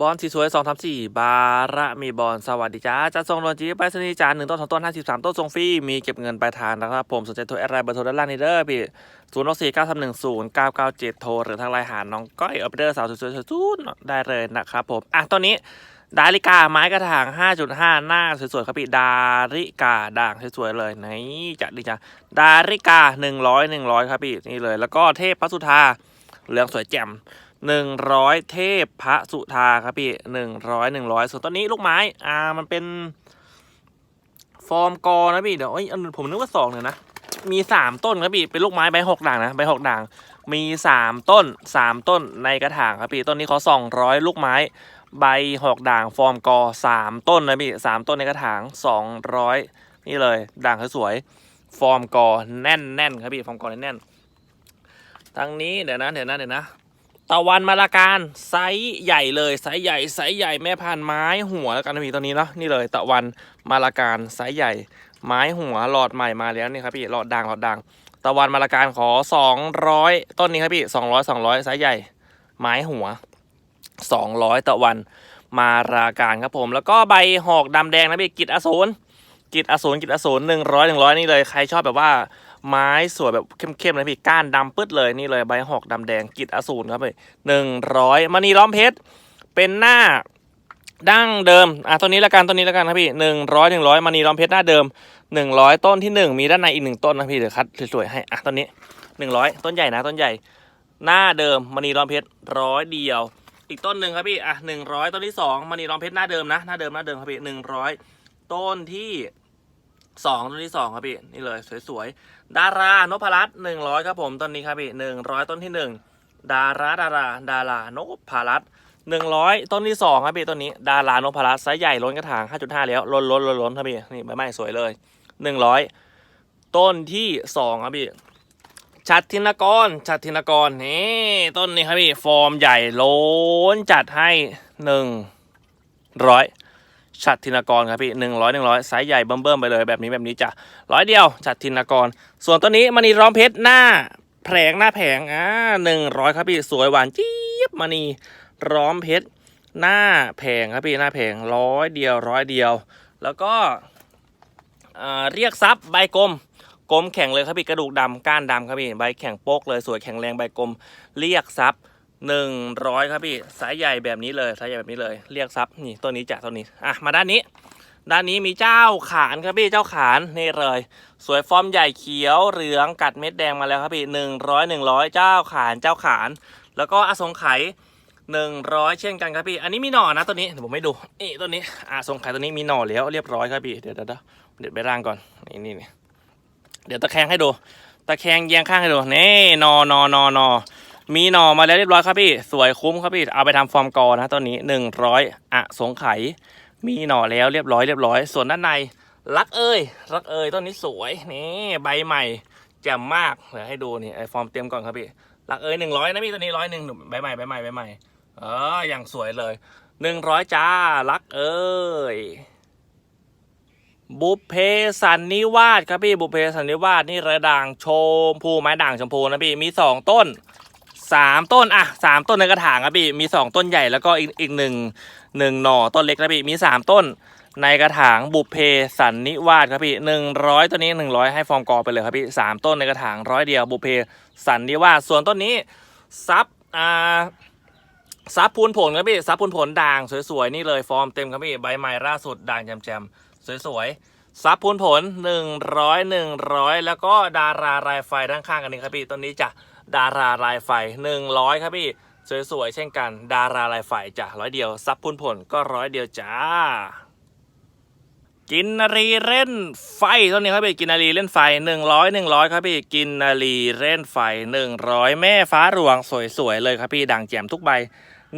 บอลสีสวยสองสามสี่บาระมีบอลสวัสดีจ้าจะส่งโดนจีไปสนีจานหนึ่งต้นสองต้นห้าสิบสามต้นส่งฟรีมีเก็บเงินปลายทางนะครับ ผมสนใจโทรแอดไลน์เบอร์โทรด้านล่างนี้เด้อพี่ศูนย์หกสี่เก้าสามหนึ่งศูนย์เก้าเก้าเจ็ดโทรหรือทางไลน์หาน้องก้อยออปเดอร์สาวสวยๆทุนได้เลยนะครับผม อะตอนนี้ดาริกาไม้กระถาง 5.5 หน้าสวยๆครับพี่ดาริกาด่างสวยๆเลยไหนจะดีจ้ะดาริกา 100 100 ครับพี่นี่เลย แล้วก็เทพพระสุธาเหลืองสวยแจ่ม 100เทพพระสุธาครับพี่100 100ส่วนต้นนี้ลูกไม้ อ่า มันเป็น ฟอร์มกอนะพี่ เดี๋ยวเอ้ยอันผมนึกว่าสองเนี่ยนะ มีสามต้นครับพี่ เป็นลูกไม้ใบหกด่างนะ ใบหกด่าง มีสามต้นสามต้นในกระถางครับพี่ ต้นนี้เขาสองร้อยลูกไม้ ใบหกด่าง ฟอร์มกอสามต้นนะพี่สามต้นในกระถางสองร้อยนี่เลย ด่างสวยฟอร์มกอแน่นแน่นครับพี่ ฟอร์มกอแน่นๆทางนี้เดี๋ยวนะ เดี๋ยวนะ เดี๋ยวนะ ตะวันมาลาการไซส์ใหญ่เลยไซส์ใหญ่ไซส์ใหญ่แม่พันไม้หัวแล้วกันนะพี่ตัวนี้เนาะนี่เลย ตะวันมาลาการไซส์ใหญ่ ไม้หัวหลอดใหม่มาแล้วนี่ครับพี่หลอดด่างหลอดด่างตะวันมาลาการขอสองร้อยต้นนี้ครับพี่สองร้อยสองร้อยไซส์ใหญ่ ไม้หัวสองร้อยตะวันมาราการครับผม แล้วก็ใบหอกดำแดงนะพี่กิจอสูรกิจอสูรกิจอสูรหนึ่งร้อยหนึ่งร้อยนี่เลยใครชอบแบบว่า ไม้สวยแบบเข้มๆนะพี่ก้านดำปึ๊ดเลยนี่เลยใบหอกดำแดงกิจอสูรครับพี่หนึ่งร้อยมณีล้อมเพชรเป็นหน้าดั้งเดิม อะตัวนี้ละกันตัวนี้ละกันครับพี่หนึ่งร้อยหนึ่งร้อยมณีล้อมเพชรหน้าเดิมหนึ่งร้อยต้นที่หนึ่งมีด้านในอีกหนึ่งต้นนะพี่เดี๋ยวคัดสวยๆให้อะต้นนี้หนึ่งร้อยต้นใหญ่นะต้นใหญ่ หน้าเดิมมณีล้อมเพชรร้อยเดียว อีกต้นหนึ่งครับพี่อะหนึ่งร้อยต้นที่สองมณีล้อมเพชรหน้าเดิมนะหน้าเดิมหน้าเดิมครับพี่หนึ่งร้อยต้นที่ สองต้นที่สองครับพี่นี่เลยสวยๆดารานพรัตน์หนึ่งร้อยครับผมต้นนี้ครับพี่หนึ่งร้อยต้นที่หนึ่งดาราดาราดารานพรัตน์หนึ่งร้อยต้นที่สองครับพี่ต้นนี้ ดารานพรัตน์ไซส์ใหญ่ล้นกระถางห้าจุดห้าแล้วล้นล้นล้นล้นครับพี่นี่ใบไม้สวยเลยหนึ่งร้อยต้นที่สองครับพี่ชัดธินกรชัดธินกรนี่ต้นนี้ครับพี่ฟอร์มใหญ่ล้นจัดให้หนึ่งร้อย ชัดธินกรครับพี่หนึ่งร้อยหนึ่งร้อยไซส์ใหญ่เบิ่มๆไปเลยแบบนี้แบบนี้จ้ะร้อยเดียวชัดธินกร ส่วนต้นนี้มณีร้อมเพชรหน้าแผงหน้าแผงอ่าหนึ่งร้อยครับพี่สวยหวานจี๊บมณีร้อมเพชรหน้าแผงครับพี่หน้าแผงร้อยเดียวร้อยเดียว แล้วก็อ่าเรียกทรัพย์ใบกลมกลมแข็งเลยครับพี่กระดูกดำก้านดำครับพี่ใบแข็งโป๊กเลยสวยแข็งแรงใบกลมเรียกซับ หนึ่งร้อยครับพี่สายใหญ่แบบนี้เลยสายใหญ่แบบนี้เลย เรียกซับนี่ต้นนี้จากต้นนี้อะมาด้านนี้ ด้านนี้มีเจ้าขานครับพี่เจ้าขานนี่เลย สวยฟอร์มใหญ่เขียวเหลืองกัดเม็ดแดงมาแล้วครับพี่หนึ่งร้อยหนึ่งร้อยเจ้าขานเจ้าขาน แล้วก็อสงไขยหนึ่งร้อยเช่นกันครับพี่ อันนี้มีหน่อนะตัวนี้เดี๋ยวผมไม่ดูนี่ตัวนี้อะสงไขยตัวนี้มีหน่อแล้วเรียบร้อยครับพี่เดี๋ยวเดี๋ยวเดี๋ยวเดี๋ยวไปร่างก่อนนี่นี่นี่เดี๋ยวตะแคงให้ดู ตะแคงเยียงข้างให้ดูนี่นอนอนอนอ มีหน่อมาแล้วเรียบร้อยครับพี่ สวยคุ้มครับพี่ เอาไปทำฟอร์มกอนะต้นนี้หนึ่งร้อยอะสงไขยมีหน่อแล้วเรียบร้อยเรียบร้อย ส่วนด้านใน รักเอ้ย รักเอ้ยต้นนี้สวยนี่ใบใหม่แจ่มมากเดี๋ยวให้ดูนี่ไอฟอร์มเตรียมก่อนครับพี่ รักเอ้ยหนึ่งร้อยนะพี่ตัวนี้ร้อยหนึ่งใบใหม่ใบใหม่ใบใหม่ เอออย่างสวยเลยหนึ่งร้อยจ้า รักเอ้ยบุพเพสันนิวาสครับพี่บุพเพสันนิวาสนี่ระด่างชมพูไม้ด่างชมพูนะพี่มีสองต้น สามต้นอะสามต้นในกระถางครับพี่มีสองต้นใหญ่แล้วก็อีกอีกหนึ่งหนึ่งหน่อต้นเล็กนะพี่มีสามต้นในกระถางบุพเพสันนิวาสครับพี่หนึ่งร้อยต้นนี้หนึ่งร้อยให้ฟอร์มกอไปเลยครับพี่สามต้นในกระถางร้อยเดียวบุพเพสันนิวาสส่วนต้นนี้ซับอ่าซับพูนผลครับพี่ซับพูนผลด่างสวยๆนี่เลยฟอร์มเต็มครับพี่ใบใหม่ล่าสุดด่างแจ่มๆสวยๆซับพูนผลหนึ่งร้อยหนึ่งร้อยแล้วก็ดารารายไฟด้านข้างกันนี้ครับพี่ต้นนี้จะ ดารารายไฟหนึ่งร้อยครับพี่สวยๆเช่นกัน ดารารายไฟจ้ะร้อยเดียวซับพูนผลก็ร้อยเดียวจ้า กินนารีเล่นไฟต้นนี้ครับพี่กินนารีเล่นไฟหนึ่งร้อยหนึ่งร้อยครับพี่กินนารีเล่นไฟหนึ่งร้อยแม่ฟ้าหลวงสวยๆเลยครับพี่ด่างแจ่มทุกใบ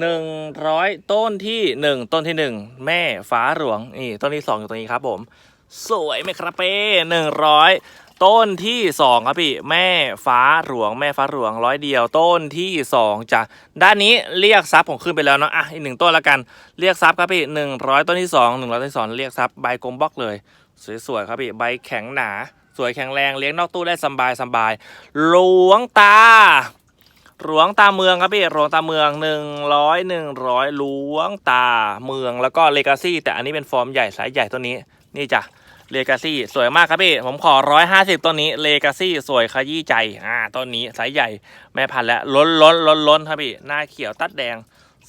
หนึ่งร้อยต้นที่หนึ่งต้นที่หนึ่งแม่ฟ้าหลวงนี่ต้นที่สองอยู่ตรงนี้ครับผม สวยไหมครับเป้หนึ่งร้อย ต้นที่สองครับพี่แม่ฟ้าหลวงแม่ฟ้าหลวงร้อยเดียว ต้นที่สองจะด้านนี้เรียกซับผมขึ้นไปแล้วเนาะอะอีกหนึ่งต้นละกันเรียกซับครับพี่หนึ่งร้อยต้นที่สองหนึ่งร้อยต้นที่สองเรียกซับใบกลมบล็อกเลย สวยๆครับพี่ใบแข็งหนา สวยแข็งแรงเลี้ยงนอกตู้ได้สบายสบายหลวงตาหลวงตาเมืองครับพี่หลวงตาเมืองหนึ่งร้อยหนึ่งร้อยหลวงตาเมืองแล้วก็เลกาซี่แต่อันนี้เป็นฟอร์มใหญ่สายใหญ่ตัวนี้นี่จ้ะ เลกาซี่สวยมากครับพี่ ผมขอร้อยห้าสิบตัวนี้เลกาซี่สวยขยี้ใจ อ่า ต้นนี้สายใหญ่ แม่พันธุ์แล้วล้นล้นล้นล้นครับพี่ หน้าเขียวตัดแดง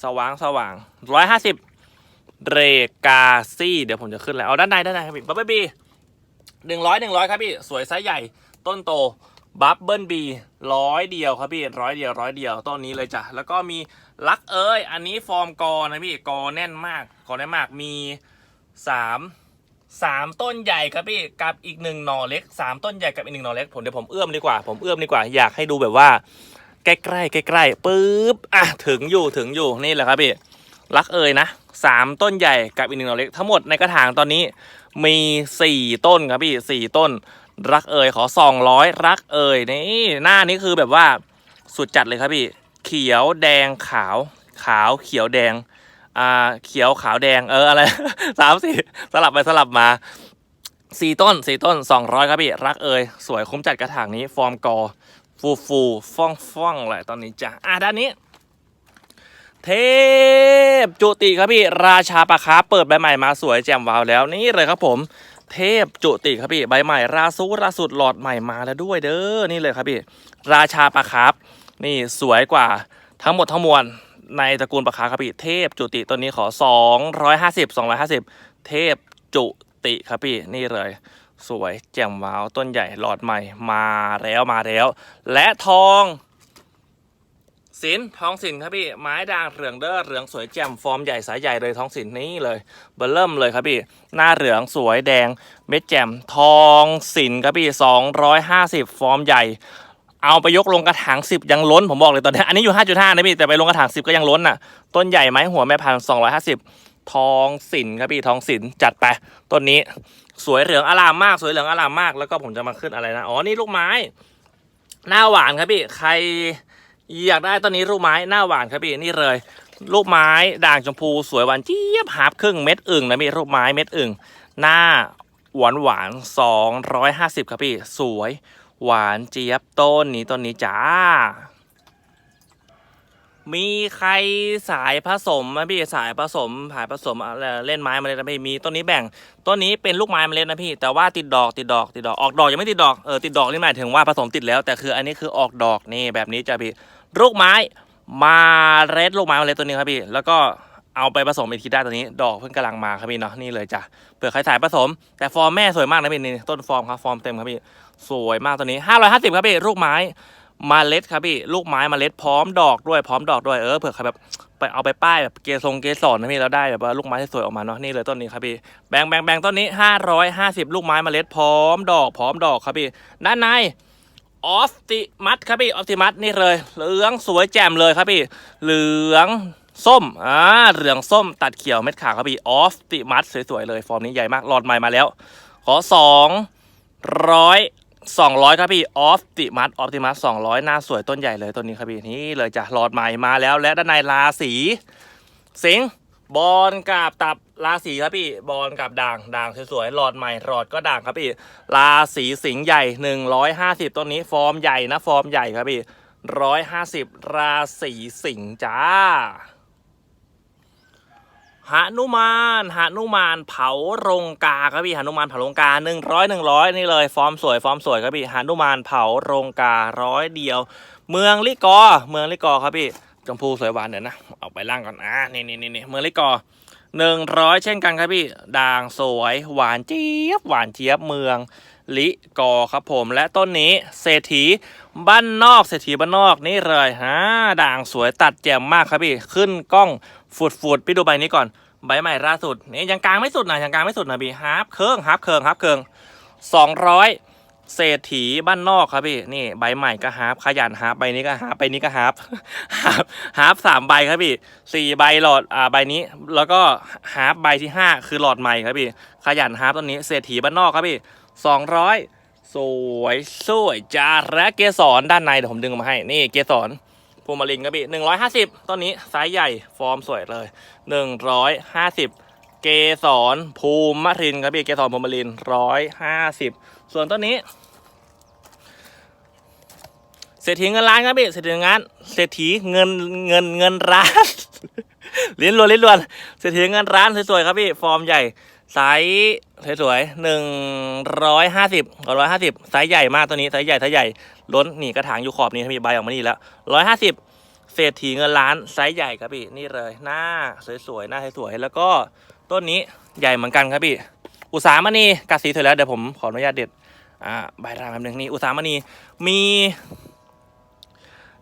สว่างสว่างร้อยห้าสิบเรกาซี่ เดี๋ยวผมจะขึ้นแล้ว เอาด้านในด้านในครับพี่บ๊อบบี้หนึ่งร้อยหนึ่งร้อยครับพี่ สวยไซส์ใหญ่ ต้นโตบัฟเบิ้ลบีร้อยเดียวครับพี่ร้อยเดียวร้อยเดียวต้นนี้เลยจ้ะ แล้วก็มีลักเอ้ย อันนี้ฟอร์มกอนะพี่ กอแน่นมาก กอแน่นมาก มีสาม สามต้นใหญ่ครับพี่กับอีกหนึ่งหน่อเล็กสามต้นใหญ่กับอีกหนึ่งหน่อเล็กผมเดี๋ยวผมเอื้อมดีกว่าผมเอื้อมดีกว่า อยากให้ดูแบบว่า ใกล้ๆใกล้ๆปุ๊บอะถึงอยู่ถึงอยู่นี่แหละครับพี่ลักเอ้ยนะสามต้นใหญ่กับอีกหนึ่งหน่อเล็กทั้งหมดในกระถางตอนนี้มีสี่ต้นครับพี่สี่ต้น รักเอ่ยขอ200รักเอ่ยนี่หน้านี้คือแบบว่าสุดจัดเลยครับพี่ เขียวแดงขาว ขาวเขียวแดง อ่าเขียวขาวแดงเอออะไรสามสี่สลับไปสลับมาสี่ต้นสี่ต้น200ครับพี่รักเอ่ยสวยคุ้มจัดกระถางนี้ฟอร์มกอฟูฟูฟ่องฟ่องเลยตอนนี้จ้ะอะด้านนี้ เทพจุติครับพี่ราชาปลาคาเปิดใบใหม่มาสวยแจ่มวาวแล้วนี่เลยครับผม เทพจุติครับพี่ใบใหม่ ราซูราสุดหลอดใหม่มาแล้วด้วยเด้อนี่เลยครับพี่ ราชาปลาคาร์นี่สวยกว่าทั้งหมดทั้งมวล ในตระกูลปลาคาครับพี่เทพจุติตัวนี้ขอ 250 250 เทพจุติครับพี่นี่เลย สวยแจ่มว้าวต้นใหญ่หลอดใหม่มาแล้วมาแล้ว และทองศิลป์ทองศิลป์ครับพี่ไม้ด่างเหลืองเด้อเหลืองสวยแจ่มฟอร์มใหญ่สายใหญ่เลยทองศิลป์นี้เลยเบอร์เริ่มเลยครับพี่หน้าเหลืองสวยแดงเม็ดแจ่มทองสินครับพี่สองร้อยห้าสิบฟอร์มใหญ่ เอาไปยกลงกระถางสิบยังล้นผมบอกเลยตอนนี้อันนี้อยู่ห้าจุดห้านะพี่แต่ไปลงกระถางสิบก็ยังล้นน่ะ ต้นใหญ่ไหมหัวแม่พันสองร้อยห้าสิบทองสินครับพี่ทองสินจัดไปต้นนี้สวยเหลืองอลามมาก สวยเหลืองอลามมากแล้วก็ผมจะมาขึ้นอะไรนะอ๋อนี่ลูกไม้ หน้าหวานครับพี่ใครอยากได้ต้นนี้ลูกไม้หน้าหวานครับพี่นี่เลย ลูกไม้ด่างชมพูสวยหวานเจี๊ยบหาบครึ่งเม็ดอึ่งนะพี่ลูกไม้เม็ดอึ่งหน้าหวานหวานสองร้อยห้าสิบครับพี่สวย หวานเจี๊ยบต้นนี้ต้นนี้จ้า มีใครสายผสมไหมพี่สายผสมผายผสมอะไรเล่นไม้มาเลยนะพี่มีต้นนี้แบ่งต้นนี้เป็นลูกไม้มาเล่นนะพี่ แต่ว่าติดดอกติดดอกติดดอกออกดอกยังไม่ติดดอกเออติดดอกนี่หมายถึงว่าผสมติดแล้วแต่คืออันนี้คือออกดอกนี่แบบนี้จ้ะพี่ลูกไม้มาเล็ดลูกไม้มาเล็ดตัวนี้ครับพี่ แล้วก็เอาไปผสมอีกทีได้ตัวนี้ ดอกเพิ่งกำลังมาครับพี่เนาะนี่เลยจ้ะเผื่อใครสายผสม แต่ฟอร์มแม่สวยมากนะพี่นี่ต้นฟอร์มครับฟอร์มเต็มครับพี่ สวยมากตัวนี้ 550 ครับพี่ลูกไม้มาเล็ดครับพี่ลูกไม้มาเล็ดพร้อมดอกด้วยพร้อมดอกด้วยเออเผื่อใครแบบไปเอาไปป้ายแบบเกสงเกสรนะพี่แล้วได้แบบว่าลูกไม้ที่สวยออกมาเนาะนี่เลยต้นนี้ครับพี่แบ่งแบ่งแบ่งต้นนี้ 550 ลูกไม้มาเล็ดพร้อมดอกพร้อมดอกครับพี่ด้านในออฟติมัสครับพี่ออฟติมัสนี่เลย เหลืองสวยแจ่มเลยครับพี่ เหลืองส้มอ่าเหลืองส้มตัดเขียวเม็ดขาวครับพี่ออฟติมัสสวยๆเลย ฟอร์มนี้ใหญ่มากหลอดใหม่มาแล้ว ขอสองร้อย สองร้อยครับพี่ออฟติมัสออฟติมัสสองร้อยหน้าสวยต้นใหญ่เลยต้นนี้ครับพี่นี่เลยจ้ะหลอดใหม่มาแล้ว และด้านในราศีสิงห์บอลกับตับราศีครับพี่บอลกับด่างด่างสวยๆหลอดใหม่หลอดก็ด่างครับพี่ราศีสิงห์ใหญ่หนึ่งร้อยห้าสิบต้นนี้ฟอร์มใหญ่นะฟอร์มใหญ่ครับพี่ร้อยห้าสิบราศีสิงห์จ้า หนุมานหนุมานเผาโรงกาครับพี่หนุมานเผาโรงกาหนึ่งร้อยหนึ่งร้อยนี่เลยฟอร์มสวยฟอร์มสวยครับพี่หนุมานเผาโรงการ้อยเดียว เมืองลิกอ เมืองลิกอครับพี่ชมพูสวยหวานเดี๋ยวนะเอาไปล่างก่อนอ่านี่นี่นี่นี่เมืองลิกอหนึ่งร้อยเช่นกันครับพี่ด่างสวยหวานเจี๊ยบหวานเจี๊ยบเมือง ลิกอครับผม และต้นนี้เศรษฐีบ้านนอกเศรษฐีบ้านนอกนี่เลยฮะด่างสวยตัดแจ่มมากครับพี่ขึ้นกล้องฟุดฟุดพี่ดูใบนี้ก่อนใบใหม่ล่าสุดนี่ยังกลางไม่สุดนะยังกลางไม่สุดนะพี่ฮาร์ปเคิงฮาร์ปเคิงฮาร์ปเคิงสองร้อย เศรษฐีบ้านนอกครับพี่นี่ใบใหม่ก็ฮาร์ปขยันฮาร์ปใบนี้ก็ฮาร์ปใบนี้ก็ฮาร์ปฮาร์ปฮาร์ปสามใบครับพี่สี่ใบหลอดอ่าใบนี้ แล้วก็ฮาร์ปใบที่ห้าคือหลอดใหม่ครับพี่ขยันฮาร์ปต้นนี้เศรษฐีบ้านนอกครับพี่สองร้อยสวยสวยจ้าและเกสรด้านในเดี๋ยวผมดึงมาให้นี่เกสรภูมิลินครับพี่หนึ่งร้อยห้าสิบต้นนี้ไซส์ใหญ่ฟอร์มสวยเลยหนึ่งร้อยห้าสิบเกสรภูมิรินครับพี่เกสรภูมิลินร้อยห้าสิบส่วนต้นนี้ เศรษฐีเงินล้านครับพี่เศรษฐีเงินล้านเศรษฐีเงินเงินเงินร้านลิ้นรวนลิ้นรวนเศรษฐีเงินร้านสวยๆครับพี่ฟอร์มใหญ่ไซส์สวยๆหนึ่งร้อยห้าสิบร้อยห้าสิบไซส์ใหญ่มากตัวนี้ไซส์ใหญ่ไซส์ใหญ่ล้นนี่กระถางอยู่ขอบนี้มีใบออกมานี่แล้วร้อยห้าสิบเศรษฐีเงินล้านไซส์ใหญ่ครับพี่นี่เลยหน้าสวยๆหน้าสวยๆแล้วก็ต้นนี้ใหญ่เหมือนกันครับพี่ อุตสามณีกัดสีเสร็จแล้วเดี๋ยวผมขออนุญาตเด็ดอ่าใบรางแป๊บนึงนี่อุตสามณีมี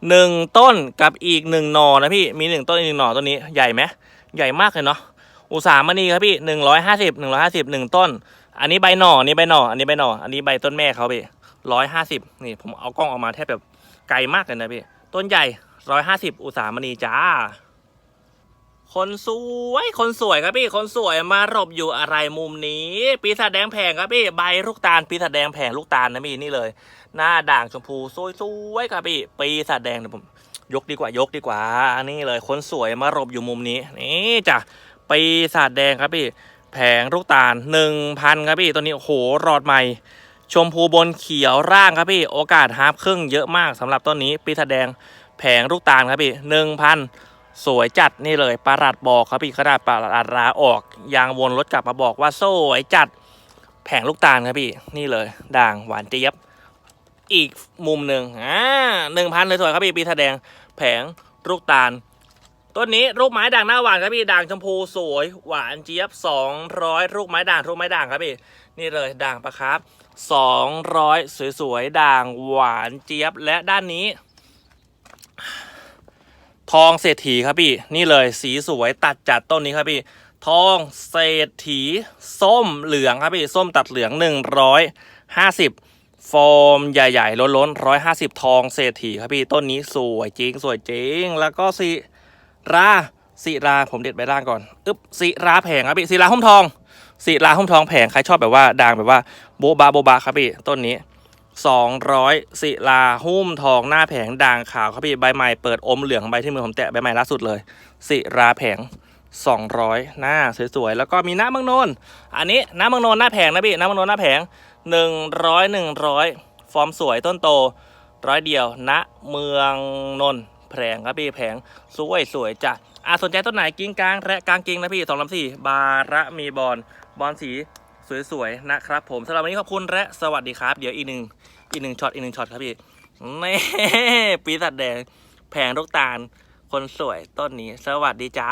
หนึ่งต้นกับอีกหนึ่งหน่อนะพี่มีหนึ่งต้นอีกหนึ่งหน่อต้นนี้ใหญ่ไหมใหญ่มากเลยเนาะอุตสาหมณีครับพี่หนึ่งร้อยห้าสิบหนึ่งร้อยห้าสิบหนึ่งต้น อันนี้ใบหน่ออันนี้ใบหน่ออันนี้ใบหน่ออันนี้ใบต้นแม่เขาพี่ร้อยห้าสิบนี่ผมเอากล้องออกมาแทบแบบไกลมากเลยนะพี่ต้นใหญ่ร้อยห้าสิบอุตสาหมณีจ้า คนสวย คนสวยครับพี่ คนสวยมาหลบอยู่อะไรมุมนี้ ปีศาจแดงแผงครับพี่ ใบลูกตาล ปีศาจแดงแผงลูกตาลนะพี่นี่เลย หน้าด่างชมพูสวยๆครับพี่ ปีศาจแดงเดี๋ยวผมยกดีกว่ายกดีกว่านนี้เลย คนสวยมาหลบอยู่มุมนี้ นี่จ้ะ ปีศาจแดงครับพี่ แผงลูกตาลหนึ่งพันครับพี่ ตัวนี้โอ้โหรอดใหม่ ชมพูบนเขียวร่างครับพี่ โอกาสฮาร์ฟครึ่งเยอะมากสำหรับต้นนี้ ปีศาจแดง แผงลูกตาลครับพี่หนึ่งพัน สวยจัดนี่เลยประหลัดบอกครับพี่ขนาดประหลัดลาออกยางวนรถกลับมาบอกว่าสวยจัดแผงลูกตาลครับพี่นี่เลย ด่างหวานเจี๊ยบ อีกมุมหนึ่งอ่าหนึ่งพันเลยสวยครับพี่ปีแสดงแผงลูกตาลต้นนี้ลูกไม้ด่างหน้าหวานครับพี่ด่างชมพูสวยหวานเจี๊ยบสองร้อยลูกไม้ด่างลูกไม้ด่างครับพี่นี่เลยด่างปะครับสองร้อยสวยๆด่างหวานเจี๊ยบและด้านนี้ ทองเศรษฐีครับพี่ นี่เลยสีสวยตัดจัดต้นนี้ครับพี่ ทองเศรษฐี ส้มเหลืองครับพี่ ส้มตัดเหลืองหนึ่งร้อยห้าสิบฟอร์มใหญ่ๆ ล้นๆร้อยห้าสิบทองเศรษฐีครับพี่ ต้นนี้สวยจริง สวยจริง แล้วก็สิราสิราผมเด็ดใบล่างก่อนอึ๊บสิราแผงครับพี่สิราหุ้มทองสิราหุ้มทองแผงใครชอบแบบว่าด่างแบบว่าโบบาโบบาครับพี่ต้นนี้ 200 ศิลาหุ้มทองหน้าแผงด่างขาวครับพี่ใบใหม่เปิดอมเหลืองใบที่มือผมแตะใบใหม่ล่าสุดเลย ศิราแผง 200 หน้าสวยๆ แล้วก็มีหน้าเมืองนนท์อันนี้หน้าเมืองนนท์หน้าแผงนะพี่หน้าเมืองนนท์หน้าแผง 100 100 ฟอร์มสวยต้นโตร้อยเดียวณเมืองนนท์แผงครับพี่แผงสวยสวยจ้ะอะสนใจต้นไหนกิ้งกลางและกลางกิ้งนะพี่สองลำสี่บาระมีบอลบอลสี สวยๆนะครับผมสำหรับวันนี้ขอบคุณและสวัสดีครับ เดี๋ยวอีกหนึ่งอีกหนึ่งช็อตอีกหนึ่งช็อตครับพี่นี่ปีศาจแดงแผงลูกตาล คนสวยต้นนี้ สวัสดีจ้า